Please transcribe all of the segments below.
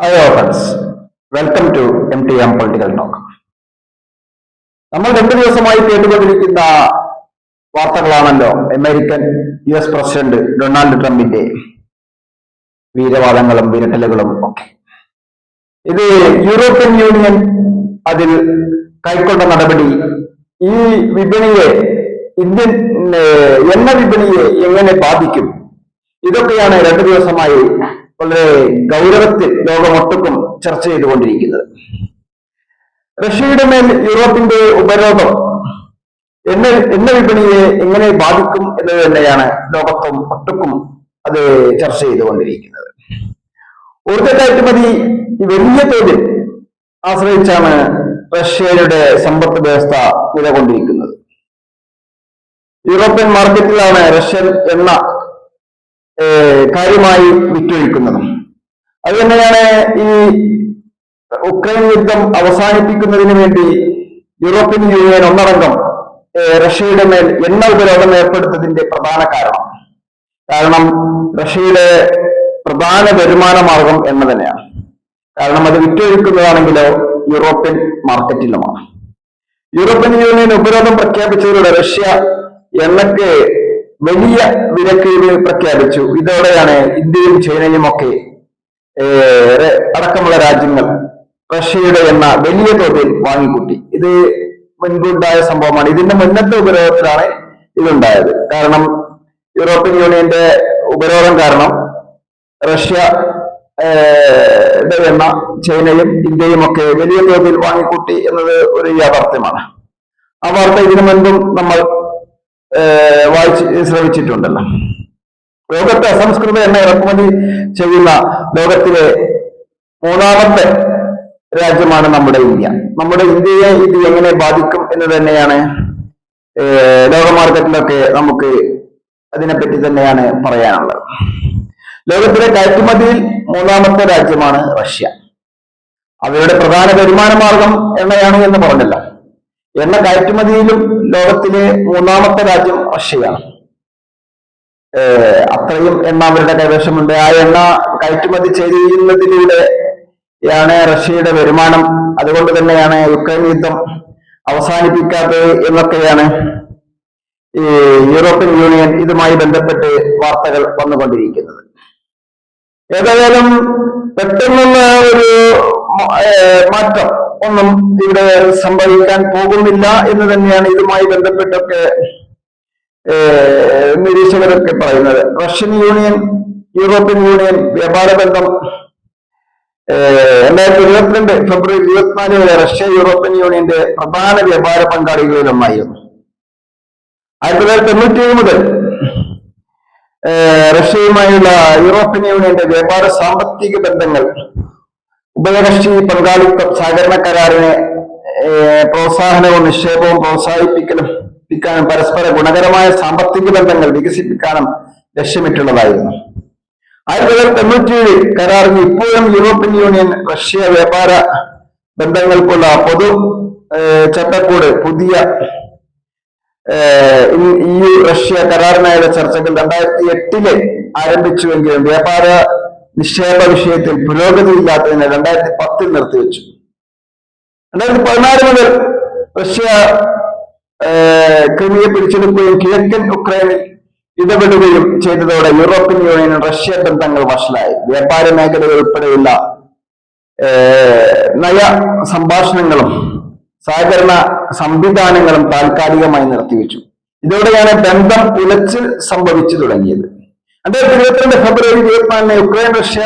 Hello friends welcome to M T M political talk നമ്മൾ രണ്ടു ദിവസമായി കേട്ടുകൊണ്ടിരിക്കുന്ന വാർത്തകളാണല്ലോ American U S president Donald ട്രംപിന്റെ വീരവാദങ്ങളും വിരട്ടലുകളും ഒക്കെ. ഇത് യൂറോപ്യൻ യൂണിയൻ അതിൽ കൈക്കൊണ്ട നടപടി. ഈ വിപണിയെ ഇന്ത്യൻ എണ്ണ വിപണിയെ എങ്ങനെ ബാധിക്കും? ഇതൊക്കെയാണ് രണ്ടു ദിവസമായി വളരെ ഗൗരവത്തിൽ ലോകമൊട്ടുക്കും ചർച്ച ചെയ്തുകൊണ്ടിരിക്കുന്നത്. റഷ്യയുടെ മേൽ യൂറോപ്പിന്റെ ഉപരോധം എണ്ണ എണ്ണ വിപണിയെ എങ്ങനെ ബാധിക്കും എന്നത് തന്നെയാണ് ലോകത്തും ഒട്ടുക്കും അത് ചർച്ച ചെയ്തുകൊണ്ടിരിക്കുന്നത്. ഊർജ കയറ്റുമതി വലിയ തോതിൽ ആശ്രയിച്ചാണ് റഷ്യയുടെ സമ്പദ് വ്യവസ്ഥ നിലകൊണ്ടിരിക്കുന്നത്. യൂറോപ്യൻ മാർക്കറ്റിലാണ് റഷ്യൻ എണ്ണ കാര്യമായി വിറ്റൊഴിക്കുന്നതും. അത് തന്നെയാണ് ഈ ഉക്രൈൻ യുദ്ധം അവസാനിപ്പിക്കുന്നതിന് വേണ്ടി യൂറോപ്യൻ യൂണിയൻ ഒന്നടങ്കം റഷ്യയുടെ മേൽ എണ്ണ ഉപരോധം ഏർപ്പെടുത്തതിന്റെ പ്രധാന കാരണം. കാരണം റഷ്യയുടെ പ്രധാന വരുമാന മാർഗം എണ്ണ തന്നെയാണ്. കാരണം അത് വിറ്റൊഴിക്കുന്നതാണെങ്കിലോ യൂറോപ്യൻ മാർക്കറ്റിലുമാണ്. യൂറോപ്യൻ യൂണിയൻ ഉപരോധം പ്രഖ്യാപിച്ചതിലൂടെ റഷ്യ എണ്ണയ്ക്ക് വലിയ വിലക്കിഴിവ് പ്രഖ്യാപിച്ചു. ഇതോടെയാണ് ഇന്ത്യയും ചൈനയും ഒക്കെ അടക്കമുള്ള രാജ്യങ്ങൾ റഷ്യയുടെ എണ്ണ വലിയ തോതിൽ വാങ്ങിക്കൂട്ടി. ഇത് മുൻപുണ്ടായ സംഭവമാണ്. ഇതിന്റെ മുന്നത്തെ ഉപരോധത്തിലാണ് ഇതുണ്ടായത്. കാരണം യൂറോപ്യൻ യൂണിയന്റെ ഉപരോധം കാരണം റഷ്യ എണ്ണ ചൈനയും ഇന്ത്യയും ഒക്കെ വലിയ തോതിൽ വാങ്ങിക്കൂട്ടി എന്നത് ഒരു യാഥാർത്ഥ്യമാണ്. ആ വാർത്ത ഇതിനു മുൻപും നമ്മൾ വായിച്ച് ശ്രമിച്ചിട്ടുണ്ടല്ലോ ലോകത്തെ അസംസ്കൃത എണ്ണ ഇറക്കുമതി ചെയ്യുന്ന ലോകത്തിലെ മൂന്നാമത്തെ രാജ്യമാണ് നമ്മുടെ ഇന്ത്യ. നമ്മുടെ ഇന്ത്യയെ ഇത് എങ്ങനെ ബാധിക്കും എന്ന് തന്നെയാണ് ലോക നമുക്ക് അതിനെപ്പറ്റി തന്നെയാണ് പറയാനുള്ളത്. ലോകത്തിലെ കയറ്റുമതിയിൽ മൂന്നാമത്തെ രാജ്യമാണ് റഷ്യ. അവരുടെ പ്രധാന വരുമാന മാർഗം എണ്ണയാണ് എന്ന് പറഞ്ഞല്ലോ. എണ്ണ കയറ്റുമതിയിലും ലോകത്തിലെ മൂന്നാമത്തെ രാജ്യം റഷ്യയാണ് അത്രയും എണ്ണ അവരുടെ കൈവശമുണ്ട്. ആ എണ്ണ കയറ്റുമതി ചെയ്യുന്നതിലൂടെയാണ് റഷ്യയുടെ വരുമാനം. അതുകൊണ്ട് തന്നെയാണ് യുക്രൈൻ യുദ്ധം അവസാനിപ്പിക്കാത്തത് എന്നൊക്കെയാണ് ഈ യൂറോപ്യൻ യൂണിയൻ ഇതുമായി ബന്ധപ്പെട്ട് വാർത്തകൾ വന്നുകൊണ്ടിരിക്കുന്നത്. ഏതായാലും പെട്ടെന്നുള്ള ഒരു മാറ്റം ഒന്നും ഇവിടെ സംഭവിക്കാൻ പോകുന്നില്ല എന്ന് തന്നെയാണ് ഇതുമായി ബന്ധപ്പെട്ടൊക്കെ നിരീക്ഷകരൊക്കെ പറയുന്നത്. റഷ്യൻ യൂണിയൻ യൂറോപ്യൻ യൂണിയൻ വ്യാപാര ബന്ധം രണ്ടായിരത്തി ഇരുപത്തിരണ്ട് ഫെബ്രുവരി ഇരുപത്തിനാല് വരെ റഷ്യ യൂറോപ്യൻ യൂണിയന്റെ പ്രധാന വ്യാപാര പങ്കാളികളിലൊന്നായിരുന്നു ആയിരത്തി തൊള്ളായിരത്തി തൊണ്ണൂറ്റി ഏഴ് മുതൽ റഷ്യയുമായുള്ള യൂറോപ്യൻ യൂണിയന്റെ വ്യാപാര സാമ്പത്തിക ബന്ധങ്ങൾ ഉഭയകക്ഷി പങ്കാളിത്തം സഹകരണ കരാറിനെ പ്രോത്സാഹനവും നിക്ഷേപവും പ്രോത്സാഹിപ്പിക്കലും പ്പിക്കാനും പരസ്പര ഗുണകരമായ സാമ്പത്തിക ബന്ധങ്ങൾ വികസിപ്പിക്കാനും ലക്ഷ്യമിട്ടുള്ളതായിരുന്നു. ആയിരത്തി തൊള്ളായിരത്തി തൊണ്ണൂറ്റിയേഴ് കരാറിന് ഇപ്പോഴും യൂറോപ്യൻ യൂണിയൻ റഷ്യ വ്യാപാര ബന്ധങ്ങൾക്കുള്ള പൊതു ചട്ടക്കൂട് പുതിയ ഇ- ഈ റഷ്യ കരാറിനായുള്ള ചർച്ചകൾ രണ്ടായിരത്തി എട്ടിൽ ആരംഭിച്ചുവെങ്കിലും വ്യാപാര നിക്ഷേപ വിഷയത്തിൽ പുരോഗതിയില്ലാത്തതിന് രണ്ടായിരത്തി പത്തിൽ നിർത്തിവെച്ചു രണ്ടായിരത്തി പതിനാല് മുതൽ റഷ്യ ക്രിമിയെ പിടിച്ചെടുക്കുകയും കിഴക്കൻ ഉക്രൈനിൽ ഇടപെടുകയും ചെയ്തതോടെ യൂറോപ്യൻ യൂണിയനും റഷ്യ ബന്ധങ്ങൾ വഷളായി. വ്യാപാര മേഖലകൾ ഉൾപ്പെടെയുള്ള നയ സംഭാഷണങ്ങളും സഹകരണ സംവിധാനങ്ങളും താൽക്കാലികമായി നിർത്തിവെച്ചു. ഇതോടെയാണ് ബന്ധം പുലച്ച് സംഭവിച്ചു തുടങ്ങിയത്. രണ്ടായിരത്തി ഇരുപത്തിരണ്ട് ഫെബ്രുവരി ഇരുപത്തിനാലിന് യുക്രൈൻ റഷ്യ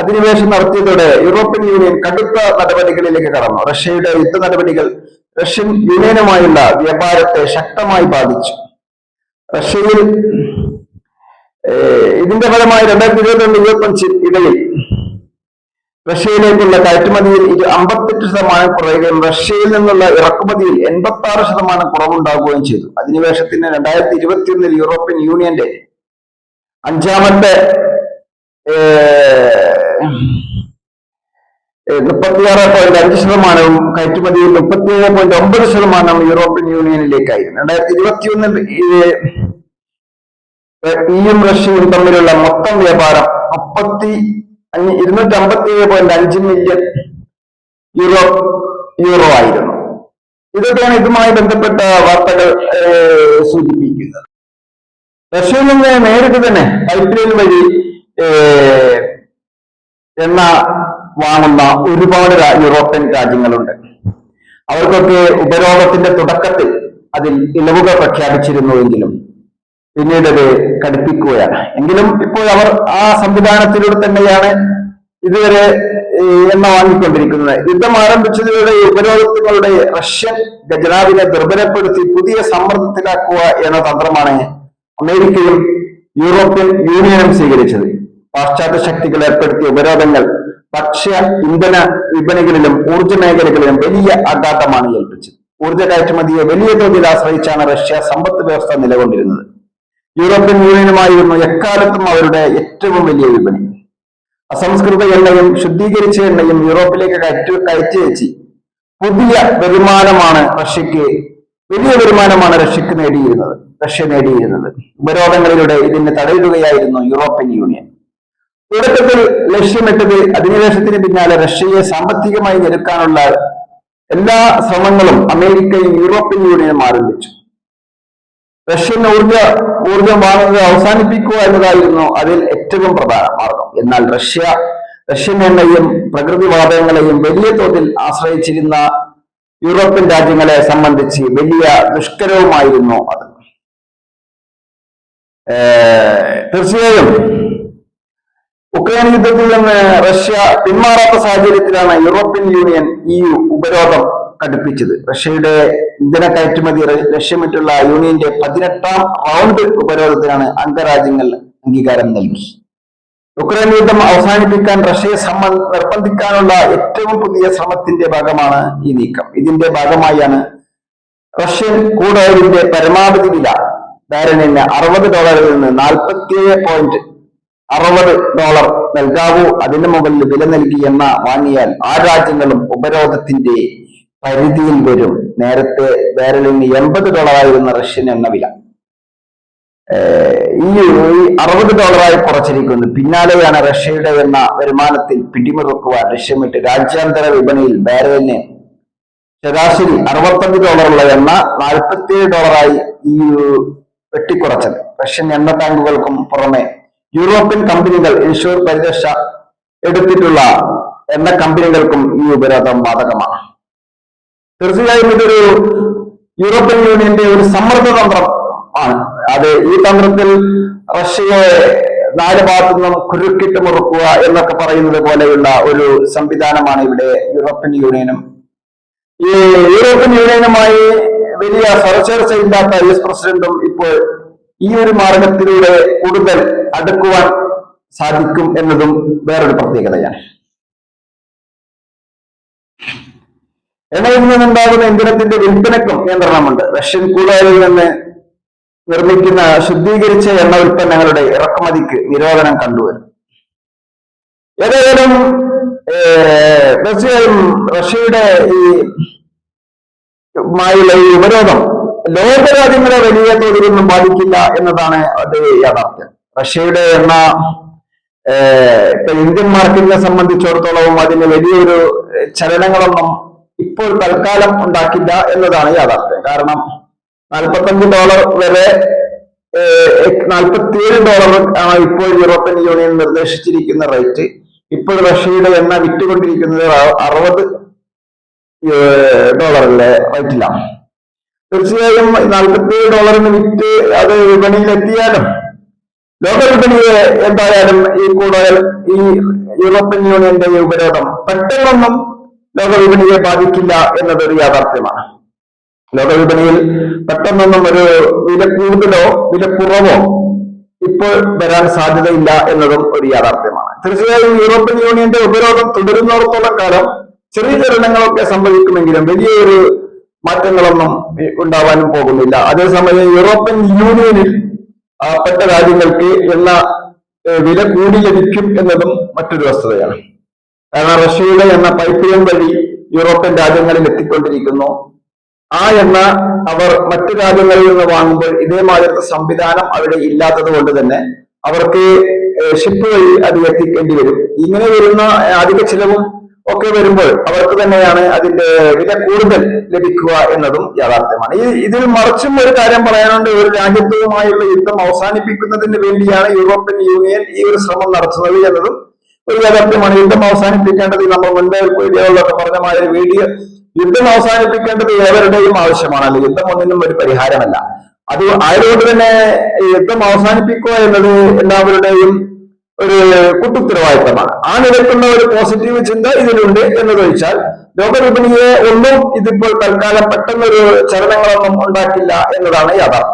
അധിനിവേശം നടത്തിയതോടെ യൂറോപ്യൻ യൂണിയൻ കടുത്ത നടപടികളിലേക്ക് കടന്നു. റഷ്യയുടെ യുദ്ധ നടപടികൾ റഷ്യൻ യൂണിയനുമായുള്ള വ്യാപാരത്തെ ശക്തമായി ബാധിച്ചു. റഷ്യയിൽ ഇതിന്റെ ഫലമായി രണ്ടായിരത്തി ഇരുപത്തിരണ്ട് ഇരുപത്തഞ്ച് ഇടയിൽ റഷ്യയിലേക്കുള്ള കയറ്റുമതിയിൽ ഇത് അമ്പത്തെട്ട് ശതമാനം കുറയുകയും റഷ്യയിൽ നിന്നുള്ള ഇറക്കുമതിയിൽ എൺപത്തി ആറ് ശതമാനം കുറവുണ്ടാകുകയും ചെയ്തു. അധിനിവേശത്തിന് രണ്ടായിരത്തി ഇരുപത്തിയൊന്നിൽ യൂറോപ്യൻ യൂണിയന്റെ അഞ്ചാമത്തെ മുപ്പത്തിയാറ് പോയിന്റ് അഞ്ച് ശതമാനവും കയറ്റുമതിയിൽ മുപ്പത്തിയേഴ് പോയിന്റ് ഒമ്പത് ശതമാനം യൂറോപ്യൻ യൂണിയനിലേക്കായി. രണ്ടായിരത്തി ഇരുപത്തിയൊന്നിൽ ഇയും റഷ്യയും തമ്മിലുള്ള മൊത്തം വ്യാപാരം മുപ്പത്തി ഇരുന്നൂറ്റി അമ്പത്തി ഏഴ് പോയിന്റ് അഞ്ച് മില്യൺ യൂറോ യൂറോ ആയിരുന്നു. ഇതൊക്കെയാണ് ഇതുമായി ബന്ധപ്പെട്ട വാർത്തകൾ സൂചിപ്പിക്കുന്നത്. റഷ്യയിൽ നിന്ന് നേരിട്ട് തന്നെ പൈപ്പ് വഴി എണ്ണ വാങ്ങുന്ന ഒരുപാട് യൂറോപ്യൻ രാജ്യങ്ങളുണ്ട്. അവർക്കൊക്കെ ഉപരോധത്തിന്റെ തുടക്കത്തിൽ അതിൽ ഇളവുകൾ പ്രഖ്യാപിച്ചിരുന്നുവെങ്കിലും പിന്നീട് അത് കടുപ്പിക്കുകയാണ്. എങ്കിലും ഇപ്പോൾ അവർ ആ സംവിധാനത്തിലൂടെ തന്നെയാണ് ഇതുവരെ എണ്ണ വാങ്ങിക്കൊണ്ടിരിക്കുന്നത്. യുദ്ധം ആരംഭിച്ചതിലൂടെ ഉപരോഗത്തുകളുടെ റഷ്യൻ ഖജനാവിനെ ദുർബലപ്പെടുത്തി പുതിയ സമ്മർദ്ദത്തിലാക്കുക എന്ന തന്ത്രമാണ് അമേരിക്കയും യൂറോപ്യൻ യൂണിയനും സ്വീകരിച്ചത്. പാശ്ചാത്യ ശക്തികൾ ഏർപ്പെടുത്തിയ ഉപരോധങ്ങൾ ഭക്ഷ്യ ഇന്ധന വിപണികളിലും ഊർജ മേഖലകളിലും വലിയ ആഘാതമാണ് ഏൽപ്പിച്ചത്. ഊർജ കയറ്റുമതിയെ വലിയ തോതിൽ ആശ്രയിച്ചാണ് റഷ്യ സമ്പത്ത് വ്യവസ്ഥ നിലകൊണ്ടിരുന്നത്. യൂറോപ്യൻ യൂണിയനുമായിരുന്നു എക്കാലത്തും അവരുടെ ഏറ്റവും വലിയ വിപണി. അസംസ്കൃത എണ്ണയും ശുദ്ധീകരിച്ച എണ്ണയും യൂറോപ്പിലേക്ക് കയറ്റി കയറ്റി വെച്ച് പുതിയ വരുമാനമാണ് റഷ്യക്ക് വലിയ വരുമാനമാണ് റഷ്യക്ക് നേടിയിരുന്നത് റഷ്യ നേടിയിരുന്നത്. ഉപരോധങ്ങളിലൂടെ ഇതിനെ തടയിടുകയായിരുന്നു യൂറോപ്യൻ യൂണിയൻ. തുടക്കത്തിൽ ലക്ഷ്യമിട്ടത് അധിനിവേശത്തിന് പിന്നാലെ റഷ്യയെ സാമ്പത്തികമായി ഞെരുക്കാനുള്ള എല്ലാ ശ്രമങ്ങളും അമേരിക്കയും യൂറോപ്യൻ യൂണിയനും ആരംഭിച്ചു. റഷ്യൻ ഊർജ ഊർജം വാങ്ങുന്നത് അവസാനിപ്പിക്കുക എന്നതായിരുന്നു അതിൽ ഏറ്റവും പ്രധാന മാർഗം. എന്നാൽ റഷ്യ റഷ്യൻ എണ്ണയും പ്രകൃതി വാതകങ്ങളെയും വലിയ തോതിൽ ആശ്രയിച്ചിരുന്ന യൂറോപ്യൻ രാജ്യങ്ങളെ സംബന്ധിച്ച് വലിയ ദുഷ്കരവുമായിരുന്നു അത്. തീർച്ചയായും ഉക്രൈൻ യുദ്ധത്തിൽ നിന്ന് റഷ്യ പിന്മാറാത്ത സാഹചര്യത്തിലാണ് യൂറോപ്യൻ യൂണിയൻ ഈ ഉപരോധം കടുപ്പിച്ചത്. റഷ്യയുടെ ഇന്ധന കയറ്റുമതി ലക്ഷ്യമിട്ടുള്ള യൂണിയന്റെ പതിനെട്ടാം റൗണ്ട് ഉപരോധത്തിനാണ് അംഗരാജ്യങ്ങൾ അംഗീകാരം നൽകി. ഉക്രൈൻ യുദ്ധം അവസാനിപ്പിക്കാൻ റഷ്യയെ നിർബന്ധിക്കാനുള്ള ഏറ്റവും പുതിയ ശ്രമത്തിന്റെ ഭാഗമാണ് ഈ നീക്കം. ഇതിന്റെ ഭാഗമായാണ് റഷ്യൻ കൂടോയിലിന്റെ പരമാവധി വില ബാരലിന് അറുപത് ഡോളറിൽ നിന്ന് നാൽപ്പത്തിയേഴ് പോയിന്റ് അറുപത് ഡോളർ നൽകാവൂ. അതിന് മുകളിൽ വില നൽകി എന്ന വാങ്ങിയാൽ ആ രാജ്യങ്ങളും ഉപരോധത്തിന്റെ പരിധിയിൽ വരും. നേരത്തെ ബാരലിന് എൺപത് ഡോളറായിരുന്ന റഷ്യൻ എണ്ണ വില. ഈ അറുപത് ഡോളറായി കുറച്ചിരിക്കുന്നു. പിന്നാലെയാണ് റഷ്യയുടെ എണ്ണ വരുമാനത്തിൽ പിടിമുറുക്കുവാൻ ലക്ഷ്യമിട്ട് രാജ്യാന്തര വിപണിയിൽ ബാരലിന് ശരാശരി അറുപത്തഞ്ച് ഡോളറുള്ള എണ്ണ നാൽപ്പത്തിയേഴ് ഡോളറായി ഈ വെട്ടിക്കുറച്ചത്. റഷ്യൻ എണ്ണ ടാങ്കുകൾക്കും പുറമെ യൂറോപ്യൻ കമ്പനികൾ ഇൻഷുർ പരിരക്ഷ എടുത്തിട്ടുള്ള എണ്ണ കമ്പനികൾക്കും ഈ ഉപരോധം ബാധകമാണ്. തീർച്ചയായും ഇതൊരു യൂറോപ്യൻ യൂണിയന്റെ ഒരു സമ്മർദ്ദ തന്ത്രം ആണ്. അത് ഈ തന്ത്രത്തിൽ റഷ്യയെ നാല് ഭാഗത്തു നിന്നും കുരുക്കിട്ട് മുറുക്കുക എന്നൊക്കെ പറയുന്നത് പോലെയുള്ള ഒരു സംവിധാനമാണ് ഇവിടെ യൂറോപ്യൻ യൂണിയനും. ഈ യൂറോപ്യൻ യൂണിയനുമായി വലിയ സ്വരച്ചേർച്ചയില്ലാത്ത യു എസ് പ്രസിഡന്റും ഇപ്പോൾ ഈ ഒരു മാർഗത്തിലൂടെ കൂടുതൽ അടുക്കുവാൻ സാധിക്കും എന്നതും വേറൊരു പ്രത്യേകതയാണ്. എണ്ണയിൽ നിന്നുണ്ടാകുന്ന ഇന്ധനത്തിന്റെ വിൽപ്പനക്കും നിയന്ത്രണമുണ്ട്. റഷ്യൻ കൂടാരിൽ നിന്ന് നിർമ്മിക്കുന്ന ശുദ്ധീകരിച്ച എണ്ണ ഉൽപ്പന്നങ്ങളുടെ ഇറക്കുമതിക്ക് നിരോധനം കണ്ടുവരും. ഏതായാലും തീർച്ചയായും റഷ്യയുടെ ഈ മായുള്ള ഈ ഉപരോധം ലോകരാജ്യങ്ങളെ വലിയ തോതിലൊന്നും ബാധിക്കില്ല എന്നതാണ് അത് യാഥാർത്ഥ്യം. റഷ്യയുടെ എണ്ണ ഇന്ത്യൻ മാർക്കറ്റിനെ സംബന്ധിച്ചിടത്തോളവും അതിന് വലിയൊരു ചലനങ്ങളൊന്നും ഇപ്പോൾ തൽക്കാലം ഉണ്ടാക്കില്ല എന്നതാണ് യാഥാർത്ഥ്യം. കാരണം നാൽപ്പത്തഞ്ച് ഡോളർ വരെ നാൽപ്പത്തിയേഴ് ഡോളർ ആണ് ഇപ്പോൾ യൂറോപ്യൻ യൂണിയൻ നിർദ്ദേശിച്ചിരിക്കുന്ന റേറ്റ് ഇപ്പോൾ റഷ്യയുടെ എണ്ണ വിറ്റുകൊണ്ടിരിക്കുന്നത് അറുപത് ഡോളറിലെ റേറ്റിലാണ് തീർച്ചയായും നാൽപ്പത്തിയേഴ് ഡോളറിന് വിറ്റ് അത് വിപണിയിൽ എത്തിയാലും ലോക വിപണിയെ എന്തായാലും ഈ കൂടുതൽ ഈ യൂറോപ്യൻ യൂണിയന്റെ ഉപരോധം പെട്ടെന്നൊന്നും ലോക വിപണിയെ ബാധിക്കില്ല എന്നതൊരു യാഥാർത്ഥ്യമാണ്. ലോക വിപണിയിൽ പെട്ടെന്നൊന്നും ഒരു വില കൂടുതലോ വില കുറവോ ഇപ്പോൾ വരാൻ സാധ്യതയില്ല എന്നതും ഒരു യാഥാർത്ഥ്യമാണ്. തീർച്ചയായും യൂറോപ്യൻ യൂണിയന്റെ ഉപരോധം തുടരുന്നിടത്തോളം കാലം ചെറിയ ചലനങ്ങളൊക്കെ സംഭവിക്കുമെങ്കിലും വലിയൊരു മാറ്റങ്ങളൊന്നും ഉണ്ടാവാനും പോകുന്നില്ല. അതേസമയം യൂറോപ്യൻ യൂണിയനിൽ പെട്ട രാജ്യങ്ങൾക്ക് എണ്ണ വില കൂടി ലഭിക്കും എന്നതും മറ്റൊരു വസ്തുതയാണ്. കാരണം റഷ്യയുടെ എണ്ണ പൈപ്പ് ലൈൻ വഴി യൂറോപ്യൻ രാജ്യങ്ങളിൽ എത്തിക്കൊണ്ടിരിക്കുന്നു. ആ എണ്ണ അവർ മറ്റു രാജ്യങ്ങളിൽ നിന്ന് വാങ്ങുമ്പോൾ ഇതേമാതിരത്തെ സംവിധാനം അവിടെ ഇല്ലാത്തത് കൊണ്ട് തന്നെ അവർക്ക് ഷിപ്പ് വഴി അത് എത്തിക്കേണ്ടി വരും. ഇങ്ങനെ വരുന്ന അധിക ചിലവും ഒക്കെ വരുമ്പോൾ അവർക്ക് തന്നെയാണ് അതിന്റെ വില കൂടുതൽ ലഭിക്കുക എന്നതും യാഥാർത്ഥ്യമാണ്. ഈ ഇതിൽ മറിച്ചും ഒരു കാര്യം പറയാനുണ്ട് ഒരു രാജ്യത്തുമായുള്ള യുദ്ധം അവസാനിപ്പിക്കുന്നതിന് വേണ്ടിയാണ് യൂറോപ്യൻ യൂണിയൻ ഈ ഒരു ശ്രമം നടത്തുന്നത് എന്നതും ഒരു യാഥാർത്ഥ്യമാണ് യുദ്ധം അവസാനിപ്പിക്കേണ്ടത്. നമ്മൾ മുൻപേ വീഡിയോകളിലൊക്കെ പറഞ്ഞ മാതിരി വീഡിയോ യുദ്ധം അവസാനിപ്പിക്കേണ്ടത് ഏവരുടെയും ആവശ്യമാണ്. അല്ലെങ്കിൽ യുദ്ധം ഒന്നിനും ഒരു പരിഹാരമല്ല. അത് ആയതുകൊണ്ട് തന്നെ യുദ്ധം അവസാനിപ്പിക്കുക എന്നത് എല്ലാവരുടെയും ഒരു കുട്ടുത്തരവാദിത്തമാണ്. ആ നിലയ്ക്കുന്ന ഒരു പോസിറ്റീവ് ചിന്ത ഇതിലുണ്ട് എന്നതൊഴിച്ചാൽ ലോകവിപണിയെ ഒന്നും ഇതിപ്പോൾ തൽക്കാലം പെട്ടെന്നൊരു ചലനങ്ങളൊന്നും ഉണ്ടാക്കില്ല എന്നതാണ് യാഥാർത്ഥ്യം.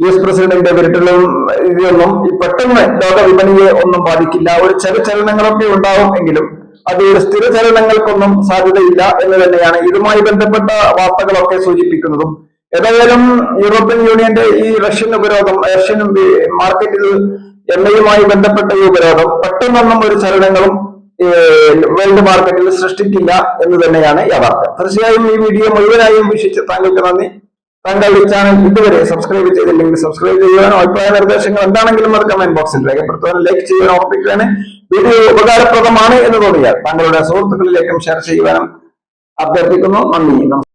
യു എസ് പ്രസിഡന്റിന്റെ വിരട്ടലും ഇതൊന്നും പെട്ടെന്ന് ലോക വിപണിയെ ഒന്നും ബാധിക്കില്ല. ഒരു ചെറു ചലനങ്ങളൊക്കെ ഉണ്ടാവും എങ്കിലും അത് ഒരു സ്ഥിര ചലനങ്ങൾക്കൊന്നും സാധ്യതയില്ല എന്ന് തന്നെയാണ് ഇതുമായി ബന്ധപ്പെട്ട വാർത്തകളൊക്കെ സൂചിപ്പിക്കുന്നതും. ഏതായാലും യൂറോപ്യൻ യൂണിയന്റെ ഈ റഷ്യൻ ഉപരോധം റഷ്യൻ മാർക്കറ്റിൽ എണ്ണയുമായി ബന്ധപ്പെട്ട ഈ ഉപരോധം പെട്ടെന്നൊന്നും ഒരു ചലനങ്ങളും വേൾഡ് മാർക്കറ്റിൽ സൃഷ്ടിക്കില്ല എന്ന് തന്നെയാണ് യാഥാർത്ഥ്യം. തീർച്ചയായും ഈ വീഡിയോ മുഴുവനായും വീക്ഷിച്ച് താങ്കൾക്ക് നന്ദി. താങ്കൾ ഈ ചാനൽ ഇതുവരെ സബ്സ്ക്രൈബ് ചെയ്തില്ലെങ്കിൽ സബ്സ്ക്രൈബ് ചെയ്യുവാനോ അഭിപ്രായ നിർദ്ദേശങ്ങൾ എന്താണെങ്കിലും അത് കമന്റ് ബോക്സിൽ രേഖപ്പെടുത്തുവാനും ലൈക്ക് ചെയ്യാൻ ഓർമ്മിപ്പിക്കുവാനും വീഡിയോ ഉപകാരപ്രദമാണ് എന്ന് തോന്നിയാൽ താങ്കളുടെ സുഹൃത്തുക്കളിലേക്കും ഷെയർ ചെയ്യുവാനും അഭ്യർത്ഥിക്കുന്നു. നന്ദി.